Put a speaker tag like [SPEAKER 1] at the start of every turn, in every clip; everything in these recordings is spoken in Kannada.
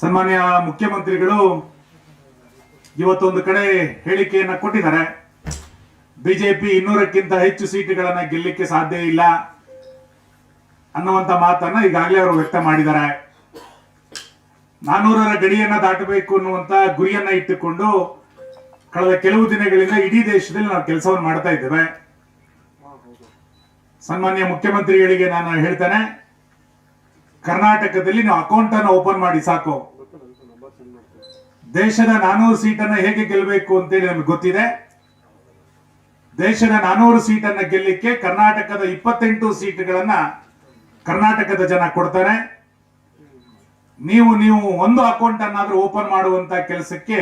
[SPEAKER 1] ಸನ್ಮಾನ್ಯ ಮುಖ್ಯಮಂತ್ರಿಗಳು ಇವತ್ತೊಂದು ಕಡೆ ಹೇಳಿಕೆಯನ್ನ ಕೊಟ್ಟಿದ್ದಾರೆ. ಬಿಜೆಪಿ ಇನ್ನೂರಕ್ಕಿಂತ ಹೆಚ್ಚು ಸೀಟುಗಳನ್ನ ಗೆಲ್ಲಕ್ಕೆ ಸಾಧ್ಯ ಇಲ್ಲ ಅನ್ನುವಂತ ಮಾತನ್ನ ಈಗಾಗಲೇ ಅವರು ವ್ಯಕ್ತ ಮಾಡಿದ್ದಾರೆ. ನಾನೂರರ ಗಡಿಯನ್ನ ದಾಟಬೇಕು ಅನ್ನುವಂತ ಗುರಿಯನ್ನ ಇಟ್ಟುಕೊಂಡು ಕಳೆದ ಕೆಲವು ದಿನಗಳಿಂದ ಇಡೀ ದೇಶದಲ್ಲಿ ನಾವು ಕೆಲಸವನ್ನು ಮಾಡ್ತಾ ಇದ್ದೇವೆ. ಸನ್ಮಾನ್ಯ ಮುಖ್ಯಮಂತ್ರಿಗಳಿಗೆ ನಾನು ಹೇಳ್ತೇನೆ ಕರ್ನಾಟಕದಲ್ಲಿ ನೀವು ಅಕೌಂಟ್ ಅನ್ನು ಓಪನ್ ಮಾಡಿ ಸಾಕು. ದೇಶದ ನಾನೂರು ಸೀಟನ್ನ ಹೇಗೆ ಗೆಲ್ಲಬೇಕು ಅಂತೇಳಿ ನಮಗೆ ಗೊತ್ತಿದೆ. ದೇಶದ ನಾನೂರು ಸೀಟನ್ನ ಗೆಲ್ಲಕ್ಕೆ ಕರ್ನಾಟಕದ ಇಪ್ಪತ್ತೆಂಟು ಸೀಟುಗಳನ್ನ ಕರ್ನಾಟಕದ ಜನ ಕೊಡ್ತಾರೆ. ನೀವು ನೀವು ಒಂದು ಅಕೌಂಟ್ ಅನ್ನಾದ್ರೂ ಓಪನ್ ಮಾಡುವಂತ ಕೆಲಸಕ್ಕೆ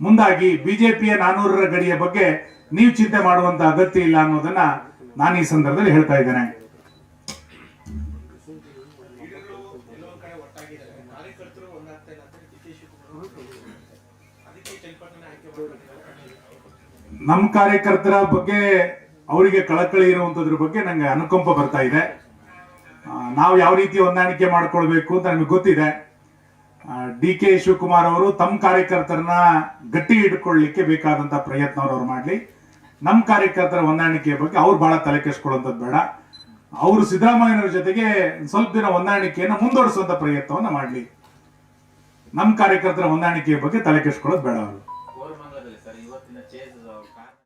[SPEAKER 1] ಮುಂದಾಗಿ ಬಿಜೆಪಿಯ ನಾನೂರರ ಗಡಿಯ ಬಗ್ಗೆ ನೀವು ಚಿಂತೆ ಮಾಡುವಂತ ಅಗತ್ಯ ಇಲ್ಲ ಅನ್ನೋದನ್ನ ನಾನು ಈ ಸಂದರ್ಭದಲ್ಲಿ ಹೇಳ್ತಾ ಇದ್ದೇನೆ. ನಮ್ಮ ಕಾರ್ಯಕರ್ತರ ಬಗ್ಗೆ ಅವರಿಗೆ ಕಳಕಳಿ ಇರುವಂತದ್ರ ಬಗ್ಗೆ ನಂಗೆ ಅನುಕಂಪ ಬರ್ತಾ ಇದೆ. ನಾವು ಯಾವ ರೀತಿ ಹೊಂದಾಣಿಕೆ ಮಾಡ್ಕೊಳ್ಬೇಕು ಅಂತ ನನಗೆ ಗೊತ್ತಿದೆ. ಡಿ ಕೆ ಶಿವಕುಮಾರ್ ಅವರು ತಮ್ಮ ಕಾರ್ಯಕರ್ತರನ್ನ ಗಟ್ಟಿ ಇಟ್ಕೊಳ್ಳಿಕ್ಕೆ ಬೇಕಾದಂತ ಪ್ರಯತ್ನ ಅವ್ರು ಮಾಡ್ಲಿ. ನಮ್ಮ ಕಾರ್ಯಕರ್ತರ ಹೊಂದಾಣಿಕೆ ಬಗ್ಗೆ ಅವ್ರು ಬಹಳ ತಲೆ ಕೆಸ್ಕೊಳ್ಳುವಂಥದ್ದು ಬೇಡ. ಅವರು ಸಿದ್ದರಾಮಯ್ಯನವರ ಜೊತೆಗೆ ಸ್ವಲ್ಪ ದಿನ ಹೊಂದಾಣಿಕೆಯನ್ನು ಮುಂದುವರಿಸುವಂತ ಪ್ರಯತ್ನವನ್ನ ಮಾಡಲಿ. ನಮ್ಮ ಕಾರ್ಯಕರ್ತರ ಹೊಂದಾಣಿಕೆಯ ಬಗ್ಗೆ ತಲೆ ಕೆಡಿಸ್ಕೊಳ್ಳೋದು ಬೇಡ ಅವರು.